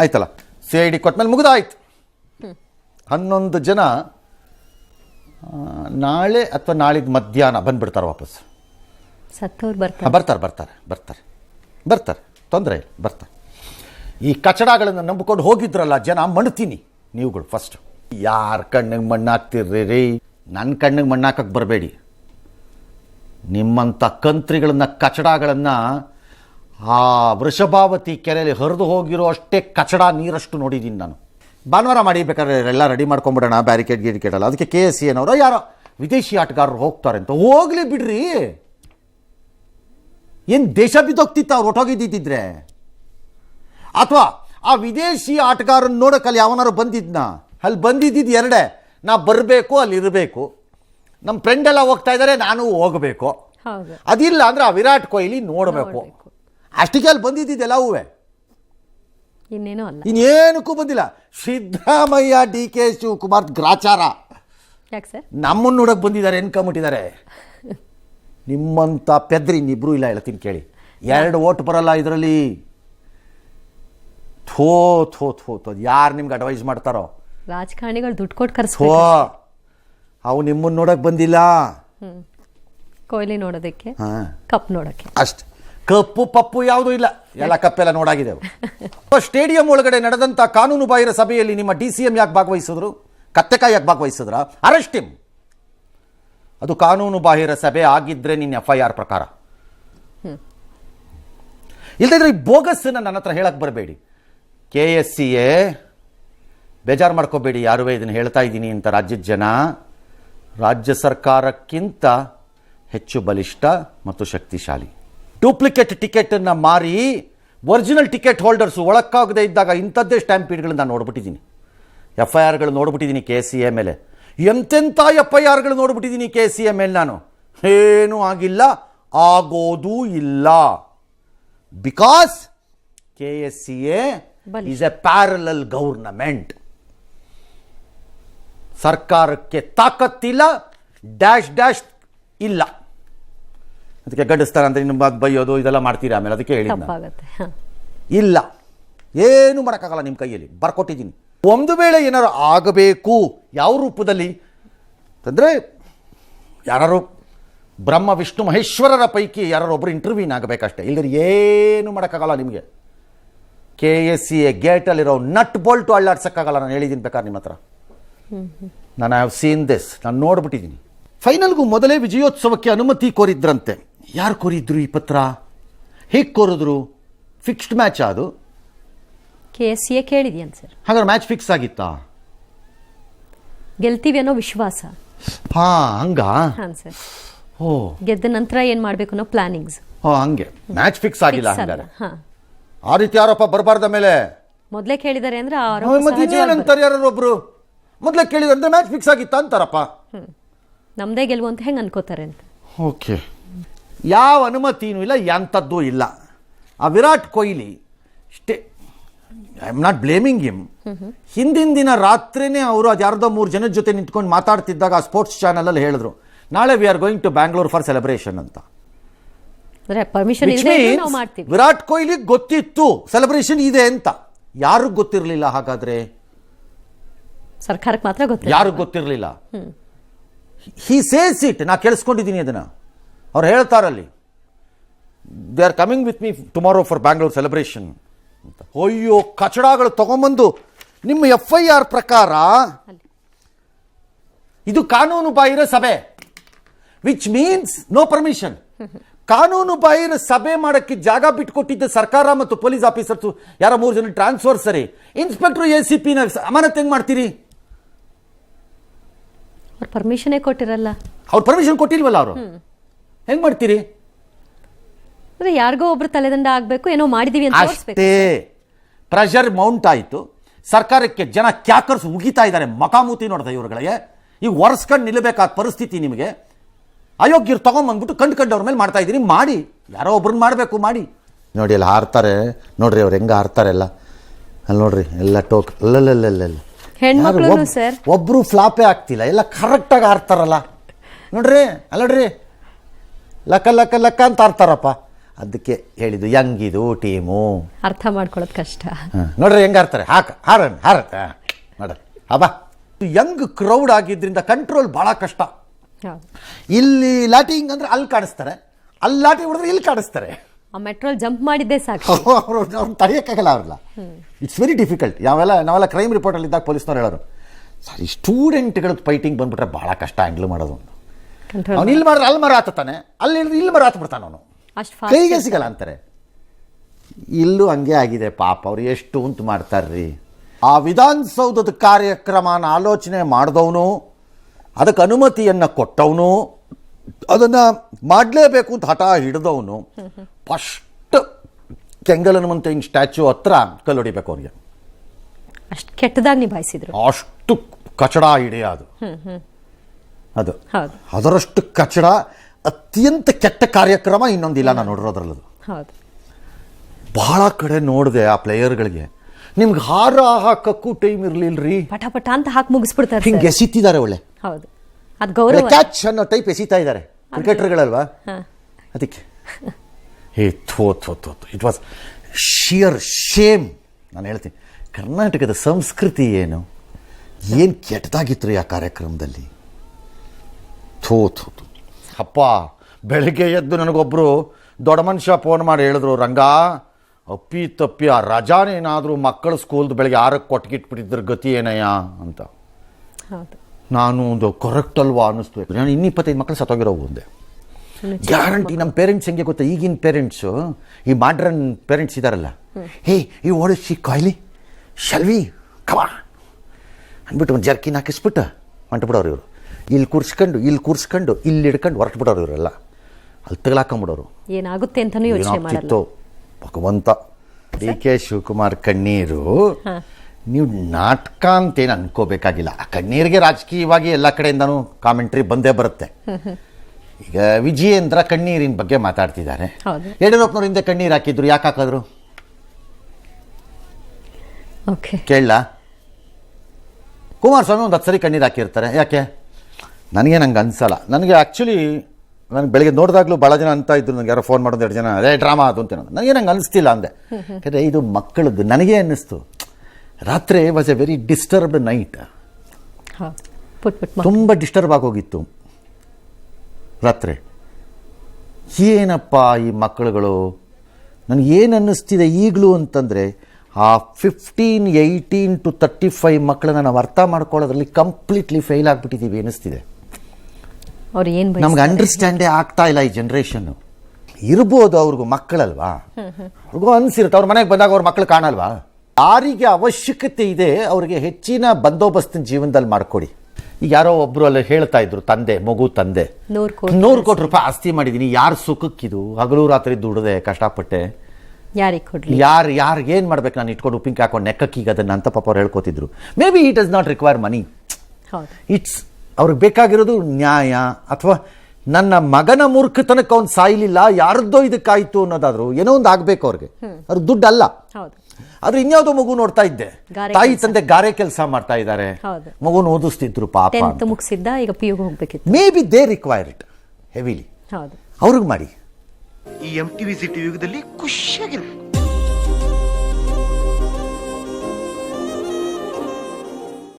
ಆಯ್ತಲ್ಲ C I D ಕೊಟ್ಮೇಲೆ ಮುಗಿದಾಯ್ತು. ಹನ್ನೊಂದು ಜನ ನಾಳೆ ಅಥವಾ ನಾಳಿದ್ದು ಮಧ್ಯಾಹ್ನ ಬಂದ್ಬಿಡ್ತಾರೆ ವಾಪಸ್. ಸತ್ತವ್ರು ಬರ್ತಾರೆ. ಬರ್ತಾರೆ ಬರ್ತಾರೆ ಬರ್ತಾರೆ ಬರ್ತಾರೆ ತೊಂದರೆ ಇಲ್ಲ ಬರ್ತಾರೆ. ಈ ಕಚಡಗಳನ್ನು ನಂಬಿಕೊಂಡು ಹೋಗಿದ್ರಲ್ಲ ಜನ ಮಣ್ತೀನಿ ನೀವುಗಳು ಫಸ್ಟ್ ಯಾರ ಕಣ್ಣಿಗೆ ಮಣ್ಣು ಹಾಕ್ತಿರ್ರಿ ರೀ? ನನ್ನ ಕಣ್ಣಿಗೆ ಮಣ್ಣು ಹಾಕಕ್ಕೆ ಬರಬೇಡಿ. ನಿಮ್ಮಂಥ ಕಂತ್ರಿಗಳನ್ನ ಕಚಡಗಳನ್ನು ಆ ವೃಷಭಾವತಿ ಕೆರೆಯಲ್ಲಿ ಹರಿದು ಹೋಗಿರೋ ಅಷ್ಟೇ ಕಚಡ ನೀರಷ್ಟು ನೋಡಿದ್ದೀನಿ ನಾನು. ಭಾನುವಾರ ಮಾಡಿ ಬೇಕಾದ್ರೆ ಎಲ್ಲ ರೆಡಿ ಮಾಡ್ಕೊಂಬಿಡೋಣ ಬ್ಯಾರಿಕೇಡ್ ಗಿರಿಕೇಡ್ ಅಲ್ಲ ಅದಕ್ಕೆ ಕೆ ಎಸ್ ಸಿ ಏನವರು ಯಾರೋ ವಿದೇಶಿ ಆಟಗಾರರು ಹೋಗ್ತಾರೆ ಅಂತ. ಹೋಗ್ಲಿ ಬಿಡ್ರಿ. ಏನು ದೇಶ ಬಿದ್ದೋಗ್ತಿತ್ತು ಅವ್ರು ಹೊಟ್ಟೋಗಿದ್ದಿದ್ದರೆ ಅಥವಾ ಆ ವಿದೇಶಿ ಆಟಗಾರನ ನೋಡಕ್ಕೆ ಅಲ್ಲಿ ಯಾವನಾರು ಬಂದಿದ್ನ? ಅಲ್ಲಿ ಬಂದಿದ್ದಿದ್ದು ಎರಡೇ. ನಾ ಬರಬೇಕು ಅಲ್ಲಿ ಇರಬೇಕು. ನಮ್ಮ ಫ್ರೆಂಡ್ ಎಲ್ಲ ಹೋಗ್ತಾ ಇದ್ದಾರೆ ನಾನು ಹೋಗಬೇಕು. ಅದಿಲ್ಲ ಅಂದರೆ ಆ ವಿರಾಟ್ ಕೊಹ್ಲಿ ನೋಡಬೇಕು. ಅಷ್ಟಿಗೆ ಅಲ್ಲಿ ಹೂವೆ. ಇನ್ನೇನು ಅಲ್ಲ. ಇನ್ನೇನಕ್ಕೂ ಬಂದಿಲ್ಲ. ಸಿದ್ದರಾಮಯ್ಯ ಡಿ ಕೆ ಶಿವಕುಮಾರ್ ಗ್ರಾಚಾರ. ಯಾಕೆ ಸರ್? ನಮ್ಮನ್ನು ನೋಡಕ್ಕೆ ಬಂದಿದ್ದಾರೆ ಎನ್ಕೊಂಬಿಟ್ಟಿದ್ದಾರೆ. ನಿಮ್ಮಂಥ ಪೆದ್ರಿ ಇನ್ನಿಬ್ರು ಇಲ್ಲ ಹೇಳ್ತೀನಿ ಕೇಳಿ. ಎರಡು ಓಟ್ ಬರಲ್ಲ ಇದರಲ್ಲಿ. ಥೋ ಥೋ ಥೋ ಥೋ ಯಾರು ನಿಮ್ಗೆ ಅಡ್ವೈಸ್ ಮಾಡ್ತಾರೋ? ರಾಜಕಾರಣಿಗಳು ದುಡ್ಡು ಕೊಟ್ಟು ಥೋ ಹೋ ಅವು ನಿಮ್ಮನ್ನು ನೋಡಕ್ಕೆ ಬಂದಿಲ್ಲ. ಕೊಹ್ಲಿ ನೋಡೋದಕ್ಕೆ ಹಾಂ. ಕಪ್ ನೋಡೋಕ್ಕೆ. ಅಷ್ಟು. ಕಪ್ಪು ಪಪ್ಪು ಯಾವುದೂ ಇಲ್ಲ. ಎಲ್ಲ ಕಪ್ಪೆಲ್ಲ ನೋಡಾಗಿದೆ ಸ್ಟೇಡಿಯಂ ಒಳಗಡೆ ನಡೆದಂಥ ಕಾನೂನು ಬಾಹಿರ ಸಭೆಯಲ್ಲಿ ನಿಮ್ಮ ಡಿ ಸಿ ಎಂ ಯಾಕೆ ಭಾಗವಹಿಸಿದ್ರು? ಕತ್ತೆಕಾಯಿ ಯಾಕೆ ಭಾಗವಹಿಸಿದ್ರ? Arrest him. ಅದು ಕಾನೂನು ಬಾಹಿರ ಸಭೆ ಆಗಿದ್ರೆ ನಿನ್ನ ಎಫ್ ಐ ಆರ್ ಪ್ರಕಾರ. ಇಲ್ಲದಿದ್ರೆ ಈ ಬೋಗಸ್ಸನ್ನ ನನ್ನ ಹತ್ರ ಹೇಳಕ್ಕೆ ಬರಬೇಡಿ. ಕೆ ಎಸ್ ಸಿ ಎ ಬೇಜಾರು ಮಾಡ್ಕೋಬೇಡಿ ಯಾರುವೇ ಇದನ್ನು ಹೇಳ್ತಾ ಇದ್ದೀನಿ ಅಂತ ರಾಜ್ಯದ ಜನ. ರಾಜ್ಯ ಸರ್ಕಾರಕ್ಕಿಂತ ಹೆಚ್ಚು ಬಲಿಷ್ಠ ಮತ್ತು ಶಕ್ತಿಶಾಲಿ. ಡೂಪ್ಲಿಕೇಟ್ ಟಿಕೆಟನ್ನು ಮಾರಿ ಒರಿಜಿನಲ್ ಟಿಕೆಟ್ ಹೋಲ್ಡರ್ಸು ಒಳಕ್ಕಾಗದೇ ಇದ್ದಾಗ ಇಂಥದ್ದೇ ಸ್ಟ್ಯಾಂಪೀಡ್ಗಳನ್ನ ನಾನು ನೋಡ್ಬಿಟ್ಟಿದ್ದೀನಿ. ಎಫ್ ಐ ಆರ್ಗಳು ನೋಡ್ಬಿಟ್ಟಿದ್ದೀನಿ ಕೆ ಸಿ ಎ ಮೇಲೆ. ಎಂತೆಂಥ ಎಫ್ ಐ ಆರ್ಗಳು ನೋಡ್ಬಿಟ್ಟಿದ್ದೀನಿ ಕೆ ಸಿ ಎ ಮೇಲೆ ನಾನು. ಏನೂ ಆಗಿಲ್ಲ ಆಗೋದೂ ಇಲ್ಲ. Because K S C A. Is a parallel government ಸರ್ಕಾರಕ್ಕೆ ತಾಕತ್ತಿಲ್ಲ ಡ್ಯಾಶ್ ಡ್ಯಾಶ್ ಇಲ್ಲ. ಅದಕ್ಕೆ ಗಡಿಸ್ತಾರೆ ಅಂತ ನಿಮ್ಮ ಬೈಯೋದು ಇದೆಲ್ಲ ಮಾಡ್ತೀರಾ ಆಮೇಲೆ? ಅದಕ್ಕೆ ಹೇಳಿ. ಇಲ್ಲ. ಏನು ಮಾಡೋಕ್ಕಾಗಲ್ಲ ನಿಮ್ಮ ಕೈಯಲ್ಲಿ. ಬರ್ಕೊಟ್ಟಿದ್ದೀನಿ. ಒಂದು ವೇಳೆ ಏನಾರು ಆಗಬೇಕು ಯಾವ ರೂಪದಲ್ಲಿ? ಅಂದರೆ ಯಾರು ಬ್ರಹ್ಮ ವಿಷ್ಣು ಮಹೇಶ್ವರರ ಪೈಕಿ ಯಾರು ಒಬ್ಬರು ಇಂಟರ್ವ್ಯೂನ್ ಆಗಬೇಕಷ್ಟೇ. ಇಲ್ಲದ್ರೆ ಏನು ಮಾಡೋಕ್ಕಾಗಲ್ಲ ನಿಮಗೆ. ಕೆ ಎಸ್ ಸಿ ಎ ಗೇಟಲ್ಲಿರೋ ನಟ್ ಬೋಲ್ಟು ಅಳ್ಳಾಡ್ಸೋಕ್ಕಾಗಲ್ಲ. ನಾನು ಹೇಳಿದ್ದೀನಿ ಬೇಕಾದ್ರೆ ನಿಮ್ಮ ಹತ್ರ. ನಾನು ಹ್ಯಾವ್ ಸೀನ್ ದಿಸ್ ನಾನು ನೋಡ್ಬಿಟ್ಟಿದ್ದೀನಿ. ಫೈನಲ್ಗೂ ಮೊದಲೇ ವಿಜಯೋತ್ಸವಕ್ಕೆ ಅನುಮತಿ ಕೋರಿದ್ರಂತೆ. ಯಾರು ಕೋರಿದ್ರು ಈ ಪತ್ರ? ಹೇಗೆ ಕೋರಿದ್ರು? ಫಿಕ್ಸ್ಡ್ ಮ್ಯಾಚ್ ಅದು. ಕೆ ಎಸ್ ಸಿ ಎ ಕೇಳಿದ್ಯಾನ್ ಸರ್ ಹಾಗಾದ್ರೆ ಮ್ಯಾಚ್ ಫಿಕ್ಸ್ ಆಗಿತ್ತಾ? ಗೆಲ್ತೀವಿ ಅನ್ನೋ ವಿಶ್ವಾಸ. ಹಾ ಹಂಗ? ಹಾಂ ಸರ್ ಓ. ಗೆದ್ದ ನಂತರ ಏನು ಮಾಡಬೇಕು ಅನ್ನೋ ಪ್ಲಾನಿಂಗ್ಸ್ ಓ ಹಂಗೆ. ಮ್ಯಾಚ್ ಫಿಕ್ಸ್ ಆಗಿಲ್ಲ ಹಂಗಾರೆ. ಹಾಂ. ಆ ರೀತಿ ಆರೋಪ ಬರಬಾರ್ದ ಮೇಲೆ? ಮೊದಲೇ ಕೇಳಿದ್ದಾರೆ ಅಂದ್ರೆ ಆ ಆರೋಪ ಮತ್ತೆ ಸಹಜವಾಗಿ. ಇನ್ನೇನಂತಾರೆ ಯಾರು ಒಬ್ರು? ಮೊದಲೇ ಕೇಳಿದ್ರೆ ಮ್ಯಾಚ್ ಫಿಕ್ಸ್ ಆಗಿತ್ತಾ ಅಂತಾರಪ್ಪ? ನಮ್ದೇ ಗೆಲ್ವು ಅಂತ ಹೆಂಗೆ ಅನ್ಕೋತಾರೆ ಅಂತ ಓಕೆ. ಯಾವ ಅನುಮತಿಯೂ ಇಲ್ಲ ಎಂಥದ್ದು ಇಲ್ಲ. ಆ Virat Kohli stay I am not blaming him ಹಿಂದಿನ ದಿನ ರಾತ್ರಿನೇ ಅವರು ಅದು ಯಾರ್ದೋ ಮೂರು ಜನದ ಜೊತೆ ನಿಂತ್ಕೊಂಡು ಮಾತಾಡ್ತಿದ್ದಾಗ ಆ ಸ್ಪೋರ್ಟ್ಸ್ ಚಾನಲಲ್ಲಿ ಹೇಳಿದ್ರು ನಾಳೆ we are going to Bangalore for celebration ಅಂತ. ವಿರಾಟ್ ಕೊಹ್ಲಿ ಗೊತ್ತಿತ್ತು ಸೆಲೆಬ್ರೇಷನ್ ಇದೆ ಅಂತ. ಯಾರಿಗೂ ಗೊತ್ತಿರಲಿಲ್ಲ ಹಾಗಾದ್ರೆ? ಸರ್ಕಾರಕ್ಕೆ ಮಾತ್ರ ಗೊತ್ತಿಲ್ಲ. ಯಾರಿಗೂ ಗೊತ್ತಿರಲಿಲ್ಲ? ಹಿ ಸೇಸ್ ಇಟ್ ನಾ ಕೇಳಿಸ್ಕೊಂಡಿದ್ದೀನಿ ಅದನ್ನ. ಅವ್ರು ಹೇಳ್ತಾರಲ್ಲಿ they are coming with me tomorrow for Bangalore celebration ಅಂತ. ಅಯ್ಯೋ ಕಚಡಾಗಳು ತೊಗೊಂಬಂದು ನಿಮ್ಮ ಎಫ್ ಐ ಆರ್ ಪ್ರಕಾರ ಇದು ಕಾನೂನು ಬಾಹಿರ ಸಭೆ ವಿಚ್ ಮೀನ್ಸ್ ನೋ ಪರ್ಮಿಷನ್ ಕಾನೂನು ಬಾಹಿರ ಸಭೆ ಮಾಡಕ್ಕೆ ಜಾಗ ಬಿಟ್ಕೊಟ್ಟಿದ್ದ ಸರ್ಕಾರ ಮತ್ತು ಪೊಲೀಸ್ ಆಫೀಸರ್ಸ್ ಯಾರ ಮೂರು ಜನ ಟ್ರಾನ್ಸ್ಫರ್ ಸರಿ. ಇನ್ಸ್ಪೆಕ್ಟರ್ ಎ ಸಿ ಪಿನ ಅಮಾನತ್ ಹೆಂಗ್ ಮಾಡ್ತೀರಿ? ಅವ್ರು ಪರ್ಮಿಷನೇ ಕೊಟ್ಟಿರಲ್ಲ. ಅವ್ರು ಪರ್ಮಿಷನ್ ಕೊಟ್ಟಿಲ್ವಲ್ಲ ಅವರು? ಹೆಂಗ್ ಮಾಡ್ತೀರಿ? ಅಂದ್ರೆ ಯಾರಿಗೋ ಒಬ್ರು ತಲೆದಂಡ ಆಗ್ಬೇಕು ಏನೋ ಮಾಡಿದೀವಿ ಅಂತ ತೋರಿಸ್ಬೇಕು. ಅಷ್ಟೇ. ಪ್ರೆಷರ್ ಮೌಂಟ್ ಆಯಿತು. ಸರ್ಕಾರಕ್ಕೆ ಜನ ಕ್ಯಾಕರ್ಸ್ ಉಗಿತಾ ಇದ್ದಾರೆ. ಮಕಾಮೂತಿ ನೋಡ್ತಾ ಇವ್ರುಗಳಿಗೆ. ಈಗ ಒರೆಸ್ಕೊಂಡು ನಿಲ್ಲಬೇಕಾದ ಪರಿಸ್ಥಿತಿ ನಿಮಗೆ. ಅಯೋಗ್ಯರು ತೊಗೊಂಬಂದ್ಬಿಟ್ಟು ಕಂಡು ಕಂಡವ್ರ ಮೇಲೆ ಮಾಡ್ತಾ ಇದ್ದೀರಿ. ಮಾಡಿ. ಯಾರೋ ಒಬ್ರನ್ನ ಮಾಡಬೇಕು ಮಾಡಿ. ನೋಡಿ ಅಲ್ಲಿ ಹಾರ್ತಾರೆ. ನೋಡ್ರಿ ಅವ್ರು ಹೆಂಗೆ ಹಾರ್ತಾರೆ ಎಲ್ಲ. ಅಲ್ಲಿ ನೋಡ್ರಿ ಎಲ್ಲ ಟೋಕ್. ಅಲ್ಲಲ್ಲ ಹೆಣ್ಮಕ್ಳುನು ಸರ್. ಒಬ್ರು ಫ್ಲಾಪೇ ಆಗ್ತಿಲ್ಲ. ಎಲ್ಲ ಕರೆಕ್ಟಾಗಿ ಹಾರ್ತಾರಲ್ಲ. ನೋಡ್ರಿ ಅಲ್ಲ ನೋಡ್ರಿ ಲಕ್ಕ ಲಕ್ಕ ಲಕ್ಕ ಅಂತ ಆರ್ತಾರಪ್ಪ ಅದಕ್ಕೆ ಹೇಳಿದ್ದು ಹೆಂಗಿದು ಟೀಮು. ಅರ್ಥ ಮಾಡ್ಕೊಳ್ಳೋದು ಕಷ್ಟ. ನೋಡ್ರಿ ಹೆಂಗ ಆರ್ತಾರೆ ಹಾಕ ಹಾರನ್ ಹಾರ ನೋಡ್ರಿ ಹಬ್ಬ ಯಂಗ್ ಕ್ರೌಡ್ ಆಗಿದ್ದರಿಂದ ಕಂಟ್ರೋಲ್ ಭಾಳ ಕಷ್ಟ. ಇಲ್ಲಿ ಲಾಟಿ ಹಿಂಗೆ ಅಂದ್ರೆ ಅಲ್ಲಿ ಕಾಣಿಸ್ತಾರೆ. ಅಲ್ಲಿ ಲಾಟಿ ಹೊಡೆದ್ರೆ ಇಲ್ಲಿ ಕಾಣಿಸ್ತಾರೆ. ಆ ಮೆಟ್ರೋಲ್ ಜಂಪ್ ಮಾಡಿದ್ದೆ ಸಾಕು. ಅವರು ಅವ್ರನ್ನ ತಡೆಯೋಕ್ಕಾಗಲ್ಲ ಅವ್ರಲ್ಲ. ಇಟ್ಸ್ ವೆರಿ ಡಿಫಿಕಲ್ಟ್ ಯಾವೆಲ್ಲ ನಾವೆಲ್ಲ ಕ್ರೈಮ್ ರಿಪೋರ್ಟಲ್ಲಿ ಇದ್ದಾಗ ಪೊಲೀಸ್ನವ್ರು ಹೇಳೋರು ಸರ್ ಈ ಸ್ಟೂಡೆಂಟ್ಗಳು ಫೈಟಿಂಗ್ ಬಂದ್ಬಿಟ್ರೆ ಭಾಳ ಕಷ್ಟ ಹ್ಯಾಂಡ್ಲ್ ಮಾಡೋದು. ಅವ್ನು ಇಲ್ಲಿ ಮಾಡಿದ್ರೆ ಅಲ್ಲಿ ಮರ ಹತ್ತಾನೆ ಅಲ್ಲಿ ಹಿಡಿದ್ರೆ ಇಲ್ಲಿ ಮರ ಹತ್ಬಿಡ್ತಾನೆ ಅವನು. ಕೈಗೆ ಸಿಗಲ್ಲ ಅಂತಾರೆ. ಇಲ್ಲೂ ಹಂಗೆ ಆಗಿದೆ ಪಾಪ ಅವ್ರು ಎಷ್ಟು ಅಂತ ಮಾಡ್ತಾರ್ರಿ. ಆ ವಿಧಾನಸೌಧದ ಕಾರ್ಯಕ್ರಮನ ಆಲೋಚನೆ ಮಾಡಿದವನು ಅದಕ್ಕೆ ಅನುಮತಿಯನ್ನು ಕೊಟ್ಟವನು ಅದನ್ನು ಮಾಡಲೇಬೇಕು ಅಂತ ಹಠ ಹಿಡಿದವನು ಫಸ್ಟ್ ಕೆಂಗಲನುಮಂತ ಹಿಂಗೆ ಸ್ಟ್ಯಾಚ್ಯೂ ಹತ್ರ ಕಲ್ಲು ಹೊಡಿಬೇಕು ಅವ್ರಿಗೆ. ಅಷ್ಟು ಕೆಟ್ಟದಾಗಿ ನಿಭಾಯಿಸಿದ್ರು. ಅಷ್ಟು ಕಚಡ ಹಿಡಿಯ ಅದು. ಅದರಷ್ಟು ಕಚಡ ಅತ್ಯಂತ ಕೆಟ್ಟ ಕಾರ್ಯಕ್ರಮ ಇನ್ನೊಂದಿಲ್ಲ ನಾನು ನೋಡಿರೋದ್ರಲ್ಲದು ಬಹಳ ಕಡೆ ನೋಡಿದೆ ಆ ಪ್ಲೇಯರ್ಗಳಿಗೆ. ನಿಮ್ಗೆ ಹಾರ ಹಾಕಕ್ಕೂ ಟೈಮ್ ಇರ್ಲಿಲ್ರಿ. ಪಟ ಪಟ ಅಂತ ಹಾಕಿ ಮುಗಿಸ್ಬಿಡ್ತಾರೆ ಹಿಂಗೆ. ಎಸಿತಿದ್ದಾರೆ ಒಳ್ಳೆ. ಹೌದು. ಅದು ಗೌರವ. ಕ್ಯಾಚ್ ಅನ್ನೋ ಟೈಪ್ ಎಸಿತಾ ಇದ್ದಾರೆ. ಕ್ರಿಕೆಟರ್ಗಳಲ್ವಾ. ಅದಕ್ಕೆ. ಹೇ ಥೋ ಥೋ ಥೋ ಇಟ್ ವಾಸ್ ಶಿಯರ್ ಶೇಮ್ ನಾನು ಹೇಳ್ತೀನಿ. ಕರ್ನಾಟಕದ ಸಂಸ್ಕೃತಿ ಏನು? ಏನು ಕೆಟ್ಟದಾಗಿತ್ತು ರೀ ಆ ಕಾರ್ಯಕ್ರಮದಲ್ಲಿ? ಥೋ ಥೂ. ಅಪ್ಪ ಬೆಳಗ್ಗೆ ಎದ್ದು ನನಗೊಬ್ಬರು ದೊಡ್ಡ ಮನುಷ್ಯ ಫೋನ್ ಮಾಡಿ ಹೇಳಿದ್ರು ರಂಗ ಅಪ್ಪಿ ತಪ್ಪಿ ಆ ರಜಾನೇನಾದರೂ ಮಕ್ಕಳು ಸ್ಕೂಲ್ದು ಬೆಳಗ್ಗೆ ಆರಕ್ಕೆ ಕೊಟ್ಗಿಟ್ಬಿಟ್ಟಿದ್ರ ಗತಿ ಏನಯ್ಯ? ಅಂತ. ನಾನು ಒಂದು ಕರೆಕ್ಟ್ ಅಲ್ವಾ ಅನ್ನಿಸ್ತು ನಾನು ಇನ್ನು ಇಪ್ಪತ್ತೈದು ಮಕ್ಕಳು ಸತ್ತೋಗಿರೋ ಒಂದೇ ಗ್ಯಾರಂಟಿ ನಮ್ಮ ಪೇರೆಂಟ್ಸ್ ಹೆಂಗೆ ಗೊತ್ತಾ? ಈಗಿನ ಪೇರೆಂಟ್ಸು ಈ ಮಾಡ್ರನ್ ಪೇರೆಂಟ್ಸ್ ಇದಾರಲ್ಲ. ಹೇ ಈ ಓಡ ಶಿ ಕಾಯ್ಲಿ. ಶಲ್ವಿ ಕವಾ ಅಂದ್ಬಿಟ್ಟು ಒಂದು ಜರ್ಕಿನ್ ಹಾಕಿಸ್ಬಿಟ್ಟು. ಹೊಂಟ್ಬಿಡೋರು ಇವರು. ಇಲ್ಲಿ ಕೂರಿಸ್ಕೊಂಡು ಇಲ್ಲಿ ಕೂರಿಸ್ಕೊಂಡು ಇಲ್ಲಿ ಹಿಡ್ಕೊಂಡು ಹೊರಟ್ಬಿಡೋರು ಇವರೆಲ್ಲ. ಅಲ್ಲಿ ತಗಲಾಕೊಂಬಿಡೋರು ಏನಾಗುತ್ತೆ ಅಂತಾನೂ ಯೋಚನೆ ಮಾಡಲ್ಲ. ಭಗವಂತ. ಡಿ ಕೆ ಶಿವಕುಮಾರ್ ಕಣ್ಣೀರು. ನೀವು ನಾಟಕ ಅಂತೇನು ಅನ್ಕೋಬೇಕಾಗಿಲ್ಲ. ಆ ಕಣ್ಣೀರಿಗೆ ರಾಜಕೀಯವಾಗಿ ಎಲ್ಲ ಕಡೆಯಿಂದನೂ ಕಾಮೆಂಟ್ರಿ ಬಂದೇ ಬರುತ್ತೆ. ಈಗ ವಿಜಯೇಂದ್ರ ಕಣ್ಣೀರಿನ ಬಗ್ಗೆ ಮಾತಾಡ್ತಿದ್ದಾರೆ. ಯಡಿಯೂರಪ್ಪನವ್ರ ಹಿಂದೆ ಕಣ್ಣೀರು ಹಾಕಿದ್ರು ಯಾಕೆ ಹಾಕಿದ್ರು? ಓಕೆ. ಕೇಳಲ್ಲ ಕುಮಾರಸ್ವಾಮಿ ಒಂದು ಹತ್ತು ಸರಿ ಕಣ್ಣೀರು ಹಾಕಿರ್ತಾರೆ. ಯಾಕೆ? ನನಗೆ ನಂಗೆ ಅನ್ಸಲ್ಲ. ನನಗೆ ಆ್ಯಕ್ಚುಲಿ ನನಗೆ ಬೆಳಗ್ಗೆ ನೋಡಿದಾಗಲೂ ಭಾಳ ಜನ ಅಂತ ಇದ್ರು ನನಗೆ ಯಾರೋ ಫೋನ್ ಮಾಡೋದು ಎರಡು ಜನ ಅದೇ ಡ್ರಾಮಾ ಅದು ಅಂತ ನನಗೆ ನಂಗೆ ಅನಿಸ್ತಿಲ್ಲ ಅಂದೆ. ಯಾಕಂದರೆ ಇದು ಮಕ್ಕಳದ್ದು ನನಗೆ ಅನ್ನಿಸ್ತು. ರಾತ್ರಿ was a very disturbed night. ತುಂಬ ಡಿಸ್ಟರ್ಬ್ ಆಗೋಗಿತ್ತು. ರಾತ್ರಿ. ಏನಪ್ಪ ಈ ಮಕ್ಕಳುಗಳು? ನನಗೆ ಏನು ಅನ್ನಿಸ್ತಿದೆ ಈಗಲೂ ಅಂತಂದರೆ ಆ fifteen eighteen to thirty five ಮಕ್ಕಳನ್ನ ನಾವು ಅರ್ಥ ಮಾಡ್ಕೊಳ್ಳೋದ್ರಲ್ಲಿ ಕಂಪ್ಲೀಟ್ಲಿ ಫೇಲ್ ಆಗಿಬಿಟ್ಟಿದ್ದೀವಿ ಅನ್ನಿಸ್ತಿದೆ. ಅವ್ರು ಏನು ನಮ್ಗೆ? ಅಂಡರ್ಸ್ಟ್ಯಾಂಡೇ ಆಗ್ತಾ ಇಲ್ಲ ಈ ಜನ್ರೇಷನ್ನು ಇರ್ಬೋದು ಅವ್ರಿಗೂ ಮಕ್ಕಳಲ್ವಾ? ಅವ್ರಿಗೂ ಅನಿಸಿರುತ್ತೆ. ಅವ್ರ ಮನೆಗೆ ಬಂದಾಗ ಅವ್ರ ಮಕ್ಕಳು ಕಾಣಲ್ವಾ? ಯಾರಿಗೆ ಅವಶ್ಯಕತೆ ಇದೆ ಅವ್ರಿಗೆ ಹೆಚ್ಚಿನ ಬಂದೋಬಸ್ತಿನ ಜೀವನದಲ್ಲಿ ಮಾಡಿಕೊಡಿ. ಈಗ ಯಾರೋ ಒಬ್ರು ಅಲ್ಲಿ ಹೇಳ್ತಾ ಇದ್ರು ತಂದೆ ಮಗು ತಂದೆ. ನೂರು ಕೋಟಿ ರೂಪಾಯಿ. ಆಸ್ತಿ ಮಾಡಿದ್ದೀನಿ ಯಾರು ಸುಖಕ್ಕಿದು? ಹಗಲು ರಾತ್ರಿ ದುಡಿದೆ ಕಷ್ಟಪಟ್ಟೆ. ಯಾರಿಗೆ ಕೊಡ್ಲಿ? ಯಾರು ಯಾರಿಗೆ ಏನು ಮಾಡ್ಬೇಕು? ನಾನು ಇಟ್ಕೊಂಡು ಉಪ್ಪಿನಕಾಯಿ ಹಾಕೊಂಡು ನೆಕ್ಕಕ್ಕೀಗ ಅದನ್ನ ಅಂತ ಪಾಪ ಅವ್ರು ಹೇಳ್ಕೊತಿದ್ರು. Maybe it is not require money it's ಅವ್ರಿಗೆ ಬೇಕಾಗಿರೋದು ನ್ಯಾಯ ಅಥವಾ ನನ್ನ ಮಗನ ಮೂರ್ಖತನಕ್ಕೆ ಅವ್ನು ಸಾಯ್ಲಿಲ್ಲ ಯಾರದ್ದೋ ಇದಕ್ಕಾಯ್ತು ಅನ್ನೋದಾದ್ರು ಏನೋ ಒಂದು ಆಗ್ಬೇಕು ಅವ್ರಿಗೆ. ಅವ್ರಿಗೆ ದುಡ್ಡು ಅಲ್ಲ ಹೌದು. ಆದ್ರೆ ಇನ್ಯಾವುದೋ ಮಗು ನೋಡ್ತಾ ಇದ್ದೆ. ತಾಯಿ ತಂದೆ ಗಾರೆ ಕೆಲಸ ಮಾಡ್ತಾ ಇದ್ದಾರೆ. ಹೌದು. ಮಗುನ ಓದಿಸ್ತಿದ್ರು ಪಾಪ ಮುಗಿಸಿದ್ದ ಈಗ ಪಿ ಹೋಗ್ಬೇಕಿತ್ತು. Maybe they require it heavily ಹೌದು. ಅವ್ರಿಗೆ ಮಾಡಿ. ಈ ಎಂ ಟಿವಿ ಸಿಟಿ ಯುಗದಲ್ಲಿ ಖುಷಿಯಾಗಿರ್ಬೇಕು.